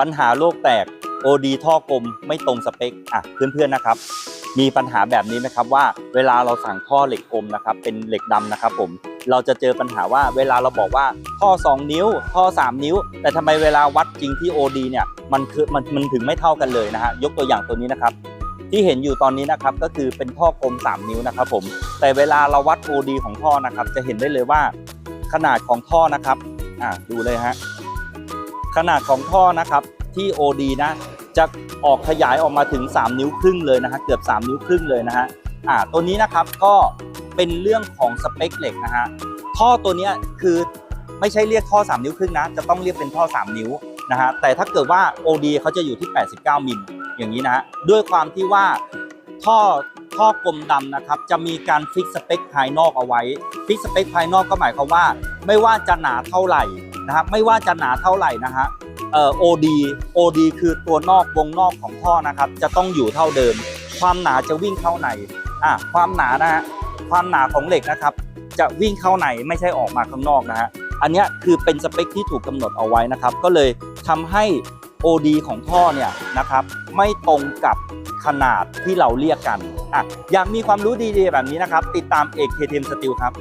ปัญหาโลกแตก OD ท่อกลมไม่ตรงสเปคอะเพื่อนๆนะครับ มีปัญหาแบบนี้ไหมครับว่าเวลาเราสั่งท่อเหล็กกลมนะครับ เป็นเหล็กดำนะครับ ผมเราจะเจอปัญหาว่าเวลาเราบอกว่าท่อ 2 นิ้ว ท่อ 3 นิ้ว แต่ทำไมเวลาวัดจริงที่ OD เนี่ยมันคือมันมันถึงไม่เท่ากันเลยนะฮะยกตัวอย่างตัวนี้นะครับ ที่เห็นอยู่ตอนนี้นะครับก็คือเป็นท่อกลม 3 นิ้วนะครับ ผม แต่เวลาเราวัด OD ของท่อนะครับ จะเห็นได้เลยว่าขนาดของท่อนะครับอ่าดูเลยฮะ ขนาดของท่อนะครับที่ OD นะจะออกขยายออกมาถึง 3 นิ้วครึ่งเลยนะฮะเกือบ 3 นิ้วครึ่งเลยนะฮะอ่าตัวนี้นะครับก็เป็นเรื่องของสเปคเหล็กนะฮะท่อตัวเนี้ยคือไม่ใช่เรียกท่อ 3 นิ้วครึ่งนะจะต้องเรียกเป็นท่อ 3 นิ้วนะฮะแต่ถ้าเกิดว่า OD เขาจะอยู่ที่ 89 มิลอย่างนี้นะฮะด้วยความที่ว่าท่อ ท่อกลมดำนะครับ จะมีการฟิกสเปคภายนอกเอาไว้ ฟิกสเปคภายนอกก็หมายความว่า ไม่ว่าจะหนาเท่าไหร่นะครับไม่ว่าจะหนาเท่าไหร่นะฮะเอ่อ OD OD คือตัวนอกวงนอกของท่อนะครับ จะต้องอยู่เท่าเดิม ความหนาจะวิ่งเข้าในอะความหนานะฮะความหนาของเหล็กนะครับ จะวิ่งเข้าในไม่ใช่ออกมาข้างนอกนะฮะอันนี้คือเป็นสเปคที่ถูกกำหนดเอาไว้นะครับ ก็เลยทำให้ OD ของท่อเนี่ยนะครับไม่ตรงกับขนาดที่เราเรียกกันอะอยากมีความรู้ดีๆแบบนี้นะครับ ติดตามเอกเคเทมสติลครับ